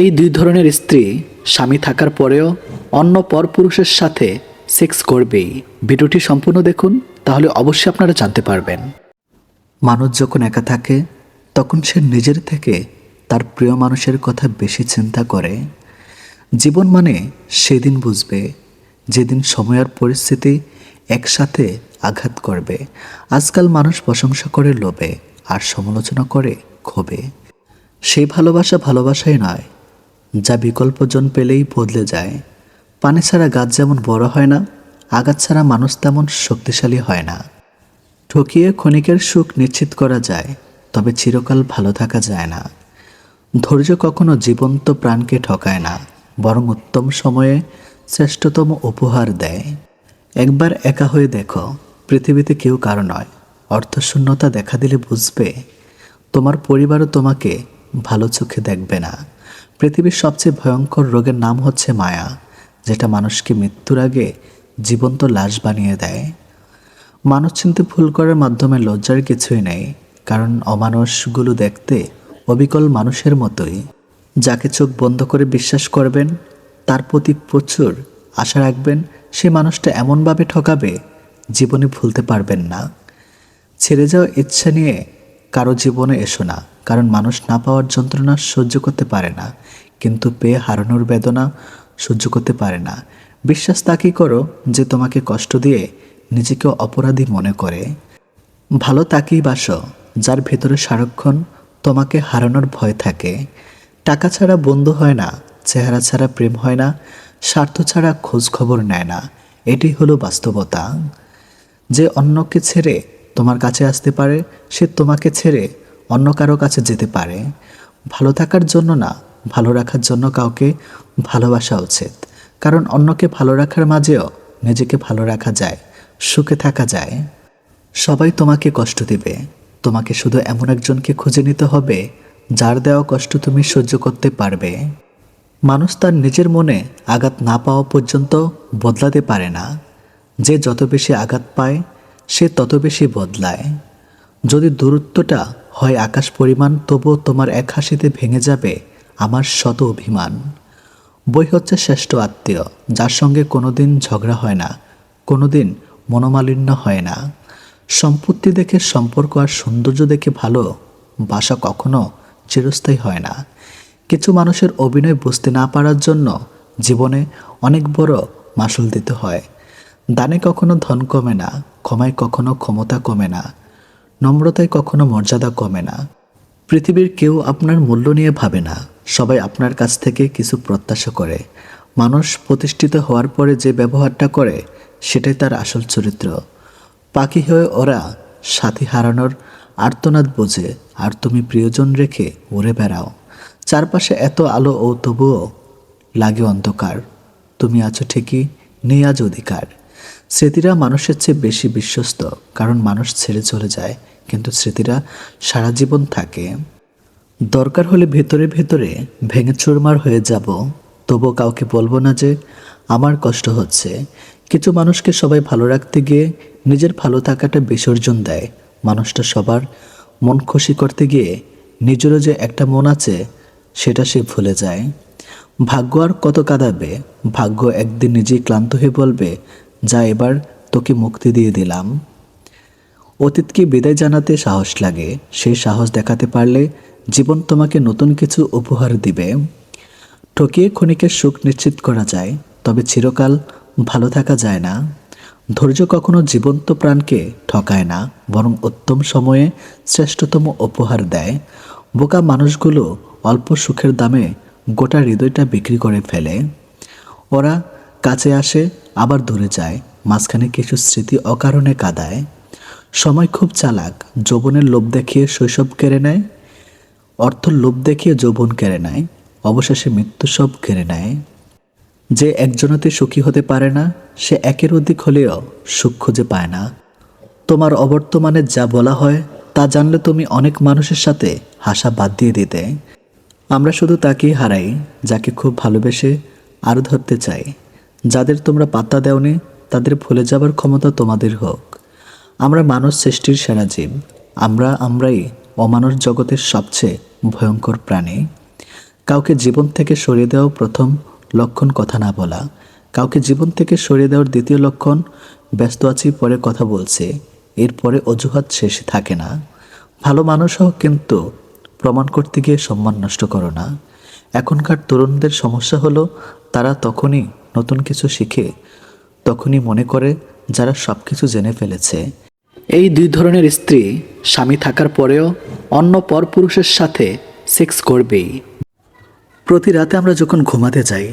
এই দুই ধরনের স্ত্রী স্বামী থাকার পরেও অন্য পরপুরুষের সাথে সেক্স করবেই। ভিডিওটি সম্পূর্ণ দেখুন, তাহলে অবশ্যই আপনারা জানতে পারবেন। মানুষ যখন একা থাকে, তখন সে নিজের থেকে তার প্রিয় মানুষের কথা বেশি চিন্তা করে। জীবন মানে সেদিন বুঝবে, যেদিন সময় আর পরিস্থিতি একসাথে আঘাত করবে। আজকাল মানুষ প্রশংসা করে লোভে, আর সমালোচনা করে ক্ষোভে। সেই ভালোবাসা ভালোবাসাই নয় যা বিকল্পজন পেলেই বদলে যায়। পানি ছাড়া গাছ যেমন বড় হয় না আঘাত ছাড়া মানুষ তেমন শক্তিশালী হয় না। ঠকিয়ে ক্ষণিকের সুখ নিশ্চিত করা যায়, তবে চিরকাল ভালো থাকা যায় না। ধৈর্য কখনো জীবন্ত প্রাণকে ঠকায় না, বরং উত্তম সময়ে শ্রেষ্ঠতম উপহার দেয়। একবার একা হয়ে দেখো, পৃথিবীতে কেউ কারও নয়, অর্থশূন্যতা দেখা দিলে বুঝবে, তোমার পরিবারও তোমাকে ভালো চোখে দেখবে না। পৃথিবীর সবচেয়ে ভয়ঙ্কর রোগের নাম হচ্ছে মায়া, যেটা মানুষকে মৃত্যুর আগে জীবন্ত লাশ বানিয়ে দেয়। মানুষ চিনতে ভুল করার মাধ্যমে লজ্জার কিছুই নেই, কারণ অমানুষগুলো দেখতে অবিকল মানুষের মতোই। যাকে চোখ বন্ধ করে বিশ্বাস করবেন, তার প্রতি প্রচুর আশা রাখবেন, সে মানুষটা এমনভাবে ঠকাবে, জীবনে ভুলতে পারবেন না। ছেড়ে যাওয়ার ইচ্ছা নিয়ে কারও জীবনে এসো না, কারণ মানুষ না পাওয়ার যন্ত্রণা সহ্য করতে পারে না, কিন্তু পেয়ে হারানোর বেদনা সহ্য করতে পারে না। বিশ্বাস তাকেই করো যে তোমাকে কষ্ট দিয়ে নিজেকে অপরাধী মনে করে? ভালো তাকেই বাসো, যার ভেতরে সারাক্ষণ তোমাকে হারানোর ভয় থাকে। টাকা ছাড়া বন্ধু হয় না, চেহারা ছাড়া প্রেম হয় না, স্বার্থ ছাড়া খোঁজ খবর নেয় না, এটি হলো বাস্তবতা। যে অন্যকে ছেড়ে তোমার কাছে আসতে পারে, সে তোমাকে ছেড়ে অন্য কারও কাছে যেতে পারে। ভালো থাকার জন্য না, ভালো রাখার জন্য কাউকে ভালোবাসা উচিত। কারণ অন্যকে ভালো রাখার মাঝেও নিজেকে ভালো রাখা যায়, সুখে থাকা যায়। সবাই তোমাকে কষ্ট দিবে। তোমাকে শুধু এমন একজনকে খুঁজে নিতে হবে, যার দেওয়া কষ্ট তুমি সহ্য করতে পারবে। মানুষ তার নিজের মনে আঘাত না পাওয়া পর্যন্ত বদলাতে পারে না। যে যত বেশি আঘাত পায় সে তত বেশি বদলায়। যদি দূরত্বটা হয় আকাশ পরিমাণ, তবুও তোমার এক হাসিতে ভেঙে যাবে আমার শত অভিমান। বই হচ্ছে শ্রেষ্ঠ আত্মীয়, যার সঙ্গে কোনোদিন ঝগড়া হয় না, কোনোদিন মনোমালিন্য হয় না। সম্পত্তি দেখে সম্পর্ক আর সৌন্দর্য দেখে ভালো, বাসা কখনো চিরস্থায়ী হয় না। কিছু মানুষের অভিনয় বুঝতে না পারার জন্য জীবনে অনেক বড় মাসুল দিতে হয়। দানে কখনো ধন কমে না, ক্ষমায় কখনো ক্ষমতা কমে না, নম্রতায় কখনো মর্যাদা কমে না। পৃথিবীর কেউ আপনার মূল্য নিয়ে ভাবে না, সবাই আপনার কাছ থেকে কিছু প্রত্যাশা করে। মানুষ প্রতিষ্ঠিত হওয়ার পরে যে ব্যবহারটা করে, সেটাই তার আসল চরিত্র। পাখি হয়ে ওরা সাথী হারানোর আর্তনাদ বোঝে, আর তুমি প্রিয়জন রেখে উড়ে বেড়াও। চারপাশে এত আলো ও তবুও লাগে অন্ধকার। তুমি আছো ঠিকই, নেই আজ অধিকার। স্মৃতিরা মানুষের চেয়ে বেশি বিশ্বস্ত, কারণ মানুষ ছেড়ে চলে যায়, কিন্তু স্মৃতিরা সারা জীবন থাকে। দরকার হলে ভেতরে ভেতরে ভেঙে চুরমার হয়ে যাব। তবু কাউকে বলব না যে, আমার কষ্ট হচ্ছে। কিছু মানুষকে সবাই ভালো রাখতে গিয়ে নিজের ভালো থাকাটা বিসর্জন দেয়। মানুষটা সবার মন খুশি করতে গিয়ে নিজেরও যে একটা মন আছে, সেটা সে ভুলে যায়। ভাগ্য আর কত কাঁদাবে? ভাগ্য একদিন নিজেই ক্লান্ত হয়ে বলবে যা এবার তোকে মুক্তি দিয়ে দিলাম। অতীতকে বিদায় জানাতে সাহস লাগে সেই সাহস দেখাতে পারলে জীবন তোমাকে নতুন কিছু উপহার দিবে। ঠকিয়ে ক্ষণিকের সুখ নিশ্চিত করা যায়, তবে চিরকাল ভালো থাকা যায় না। ধৈর্য কখনো জীবন্ত প্রাণকে ঠকায় না, বরং উত্তম সময়ে শ্রেষ্ঠতম উপহার দেয়। বোকা মানুষগুলো অল্প সুখের দামে গোটা হৃদয়টা বিক্রি করে ফেলে। ওরা কাছে আসে, আবার দূরে যায়। মাঝখানে কিছু স্মৃতি অকারণে কাদায়। সময় খুব চালাক, যৌবনের লোভ দেখিয়ে শৈশব কেড়ে নেয়। অর্থ লোভ দেখিয়ে যৌবন কেড়ে নেয়। অবশেষে মৃত্যু সব কেড়ে নেয়। যে একজনতে সুখী হতে পারে না, সে একের অধিক হলেও সুখ খুঁজে পায় না। তোমার অবর্তমানে যা বলা হয়, তা জানলে তুমি অনেক মানুষের সাথে হাসা বাদ দিয়ে দিতে। আমরা শুধু তাকেই হারাই, যাকে খুব ভালোবেসে আরও ধরতে চাই। যাদের তোমরা পাত্তা দেওনি, তাদের ভুলে যাবার ক্ষমতা তোমাদের হোক। আমরা মানুষ সৃষ্টির সেরা জীব আমরা আমরাই অমানুষ জগতের সবচেয়ে ভয়ঙ্কর প্রাণী। কাউকে জীবন থেকে সরিয়ে দেওয়া প্রথম লক্ষণ কথা না বলা। কাউকে জীবন থেকে সরিয়ে দেওয়ার দ্বিতীয় লক্ষণ, ব্যস্ত আছি, পরে কথা বলছে। এরপরে অজুহাত শেষে থাকে না। ভালো মানুষ মানুষও কিন্তু প্রমাণ করতে গিয়ে সম্মান নষ্ট করো না। এখনকার তরুণদের সমস্যা হলো, তারা তখনই নতুন কিছু শিখে তখনই মনে করে যারা সব কিছু জেনে ফেলেছে। এই দুই ধরনের স্ত্রী স্বামী থাকার পরেও অন্য পরপুরুষের সাথে সেক্স করবেই। প্রতি রাতে আমরা যখন ঘুমাতে যাই,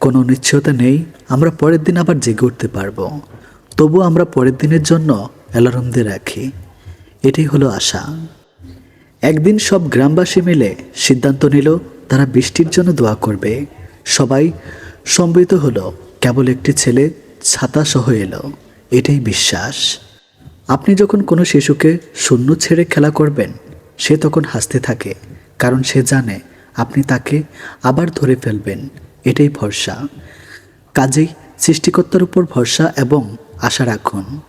কোনো নিশ্চয়তা নেই, আমরা পরের দিন আবার জেগে উঠতে পারব। তবু আমরা পরের দিনের জন্য অ্যালার্ম দিয়ে রাখি। এটাই হলো আশা। একদিন সব গ্রামবাসী মিলে সিদ্ধান্ত নিল, তারা বৃষ্টির জন্য দোয়া করবে। সবাই সম্মিলিত হলো, কেবল একটি ছেলে ছাতা সহ এলো। এটাই বিশ্বাস। আপনি যখন কোনো শিশুকে শূন্য ছেড়ে খেলা করবেন, সে তখন হাসতে থাকে, কারণ সে জানে আপনি তাকে আবার ধরে ফেলবেন। এটাই ভরসা। কাজেই সৃষ্টিকর্তার উপর ভরসা এবং আশা রাখুন।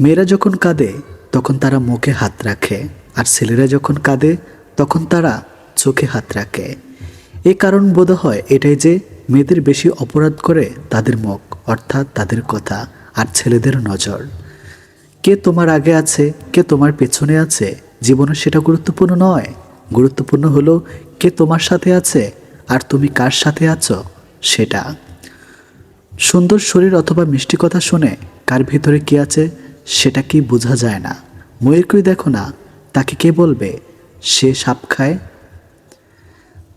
মেয়েরা যখন কাঁদে, তখন তারা মুখে হাত রাখে, আর ছেলেরা যখন কাঁদে, তখন তারা চোখে হাত রাখে। এ কারণ বোধ হয় এটাই যে মেয়েদের বেশি অপরাধ করে তাদের মুখ, অর্থাৎ তাদের কথা আর ছেলেদের নজর। কে তোমার আগে আছে, কে তোমার পেছনে আছে, জীবনে সেটা গুরুত্বপূর্ণ নয়। গুরুত্বপূর্ণ হলো কে তোমার সাথে আছে আর তুমি কার সাথে আছো, সেটা। সুন্দর শরীর অথবা মিষ্টি কথা শুনে কার ভিতরে কি আছে, সেটা কি বোঝা যায় না। ময়ূরকেই দেখো না, তাকে কে বলবে? সে সাপ খায়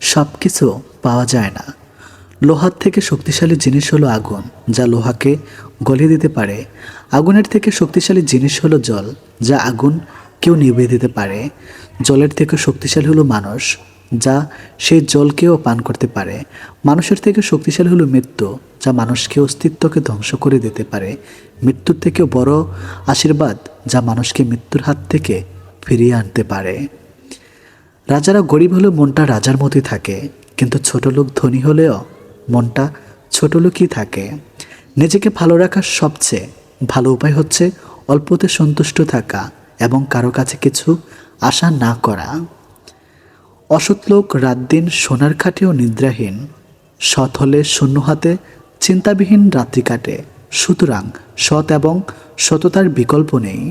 সব কিছু পাওয়া যায় না। লোহার থেকে শক্তিশালী জিনিস হলো আগুন, যা লোহাকে গলিয়ে দিতে পারে। আগুনের থেকে শক্তিশালী জিনিস হলো জল, যা আগুন কেউ নিভিয়ে দিতে পারে। জলের থেকে শক্তিশালী হলো মানুষ, যা সেই জলকেও পান করতে পারে। মানুষের থেকে শক্তিশালী হলো মৃত্যু, যা মানুষকে অস্তিত্বকে ধ্বংস করে দিতে পারে। মৃত্যুর থেকেও বড় আশীর্বাদ, যা মানুষকে মৃত্যুর হাত থেকে ফিরিয়ে আনতে পারে। রাজারা গরিব হলেও মনটা রাজার মতোই থাকে, কিন্তু ছোট লোক ধনী হলেও মনটা ছোট লোকই থাকে। নিজেকে ভালো রাখার সবচেয়ে ভালো উপায় হচ্ছে অল্পতে সন্তুষ্ট থাকা এবং কারও কাছে কিছু আশা না করা। অসৎ লোক রাত দিন সোনার খাটেও নিদ্রাহীন, সৎ হলে শূন্য হাতে চিন্তাবিহীন রাত্রি কাটে, সুতরাং সৎ এবং সততার বিকল্প নেই।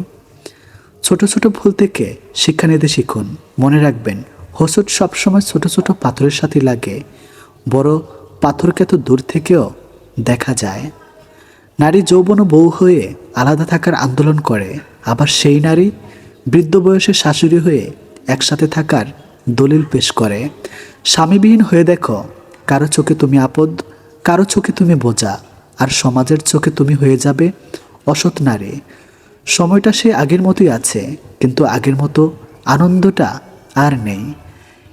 ছোট ছোট ভুল থেকে শিক্ষা নিতে শিখুন। মনে রাখবেন হোসট সবসময় ছোট ছোট পাথরের সাথে লাগে। বড় পাথরকে তো দূর থেকেও দেখা যায়। নারী যৌবন বউ হয়ে আলাদা থাকার আন্দোলন করে। আবার সেই নারী বৃদ্ধ বয়সে শাশুড়ি হয়ে একসাথে থাকার দলিল পেশ করে। স্বামীবিহীন হয়ে দেখো, কারও চোখে তুমি আপদ, কারও চোখে তুমি বোঝা। আর সমাজের চোখে তুমি হয়ে যাবে অসৎ নারী। সময়টা সে আগের মতোই আছে, কিন্তু আগের মতো আনন্দটা আর নেই।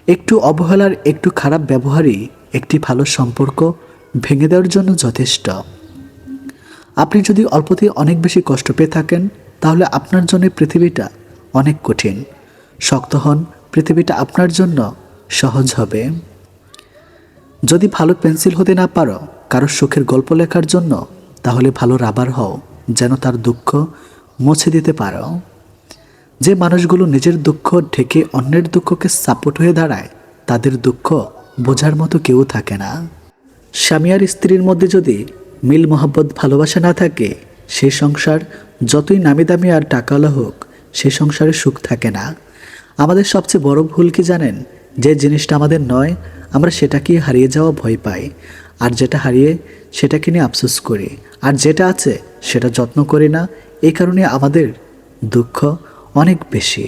একটু অবহেলার, একটু খারাপ ব্যবহারই একটি ভালো সম্পর্ক ভেঙে দেওয়ার জন্য যথেষ্ট। আপনি যদি অল্পতেই অনেক বেশি কষ্ট পেয়ে থাকেন, তাহলে আপনার জন্য পৃথিবীটা অনেক কঠিন। শক্ত হন, পৃথিবীটা আপনার জন্য সহজ হবে। যদি ভালো পেন্সিল হতে না পারো, কারও সুখের গল্প লেখার জন্য, তাহলে ভালো রাবার হও, যেন তার দুঃখ মুছে দিতে পারো। যে মানুষগুলো নিজের দুঃখ ঢেকে অন্যের দুঃখকে সাপোর্ট হয়ে দাঁড়ায়, তাদের দুঃখ বোঝার মতো কেউ থাকে না। স্বামী আর স্ত্রীর মধ্যে যদি মিল মোহাব্বত ভালোবাসা না থাকে সেই সংসার যতই নামি দামি আর টাকাওয়ালা হোক, সে সংসারে সুখ থাকে না। আমাদের সবচেয়ে বড় ভুল কি জানেন? যে জিনিসটা আমাদের নয়, আমরা সেটাকেই হারিয়ে যাওয়া ভয় পাই। আর যেটা হারিয়ে সেটাকে নিয়ে আফসোস করি। আর যেটা আছে সেটা যত্ন করি না এই কারণে আমাদের দুঃখ অনেক বেশি।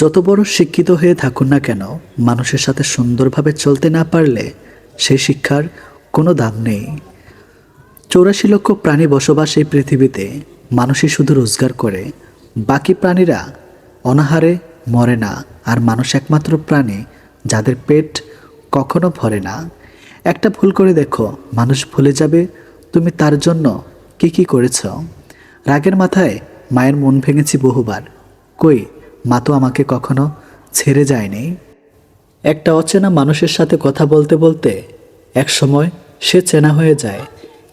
যত বড় শিক্ষিত হয়ে থাকুন না কেন, মানুষের সাথে সুন্দরভাবে চলতে না পারলে সেই শিক্ষার কোনো দাম নেই। চৌরাশি লক্ষ প্রাণী বসবাস এই পৃথিবীতে, মানুষই শুধু রোজগার করে। বাকি প্রাণীরা অনাহারে মরে না, আর মানুষ একমাত্র প্রাণী যাদের পেট কখনো ভরে না। একটা ভুল করে দেখো। মানুষ ভুলে যাবে, তুমি তার জন্য কি কি করেছ? রাগের মাথায় মায়ের মন ভেঙেছি বহুবার। কই, মা তো আমাকে কখনো ছেড়ে যায়নি। একটা অচেনা মানুষের সাথে কথা বলতে বলতে এক সময় সে চেনা হয়ে যায়,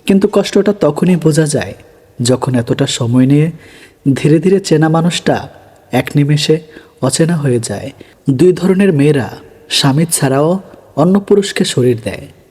কিন্তু কষ্টটা তখনই বোঝা যায় যখন এতটা সময় নিয়ে ধীরে ধীরে চেনা মানুষটা এক নিমেষে অচেনা হয়ে যায়। দুই ধরনের মেয়েরা স্বামী ছাড়াও অন্য পুরুষকে শরীর দেয়।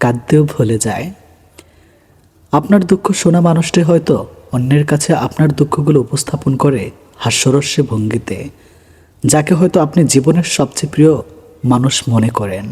কাঁদতেও ভুলে যায়। আপনার দুঃখ শোনা মানুষটি হয়তো অন্যের কাছে আপনার দুঃখগুলো উপস্থাপন করে হাস্যরস্যে ভঙ্গিতে, যাকে হয়তো আপনি জীবনের সবচেয়ে প্রিয় মানুষ মনে করেন।